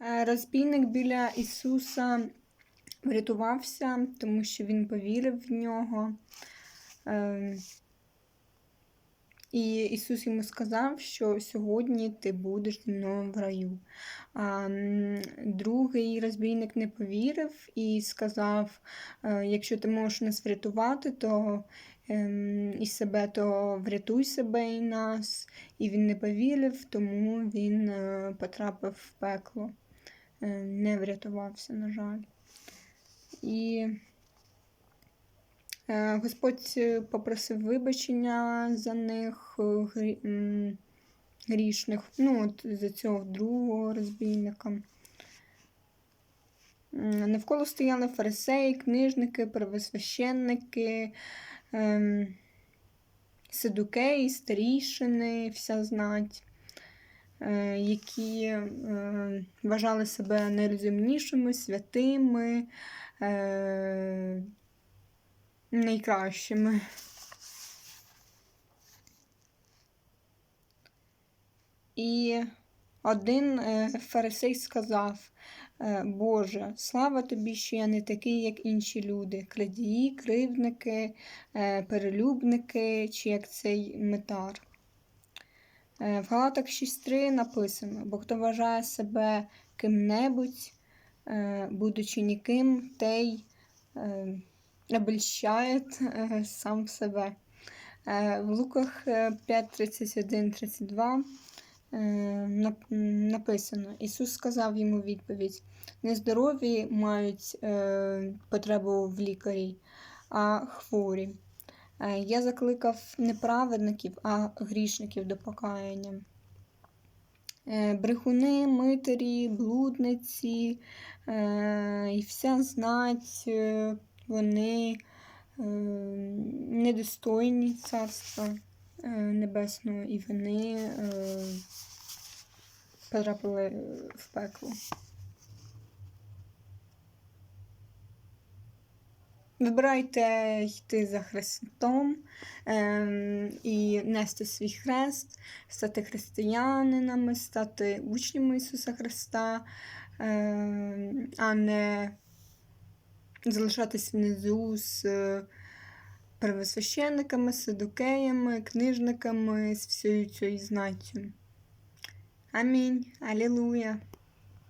Е, Розбійник біля Ісуса врятувався, тому що він повірив в нього. Е, І Ісус йому сказав, що сьогодні ти будеш зі мною в раю. А другий розбійник не повірив і сказав: «Е, якщо ти можеш нас врятувати, то ем, і себе, то врятуй себе і нас. І він не повірив, тому він е, потрапив в пекло, не врятувався, на жаль. І е, Господь е, попросив вибачення за них, е, грішних, ну, от за цього другого розбійника. Навколо стояли фарисеї, книжники, первосвященники, ем, сидукеї, старішини, вся знать, е, які е, вважали себе найрозумнішими, святими, е, найкращими. І один е, фарисей сказав: е, Боже, слава тобі, що я не такий, як інші люди, крадії, кривдники, е, перелюбники, чи як цей метар. Е, В Галатах 6.3 написано: бо хто вважає себе ким-небудь, е, будучи ніким, той е, обольщає е, сам себе. В Луках 5.31-32 е, нап- м, написано: Ісус сказав йому відповідь: нездорові мають потребу в лікарі, а хворі. Е, Я закликав не праведників, а грішників до покаяння. Е, Брехуни, митарі, блудниці е, і вся знать, вони недостойні царства небесного, і вони потрапили в пекло. Вибирайте йти за Христом ем, і нести свій хрест, стати християнинами, стати учнями Ісуса Христа, ем, а не залишатись внизу з е, первосвященниками, садукеями, книжниками, з всією цією знаттю. Амінь. Алілуя.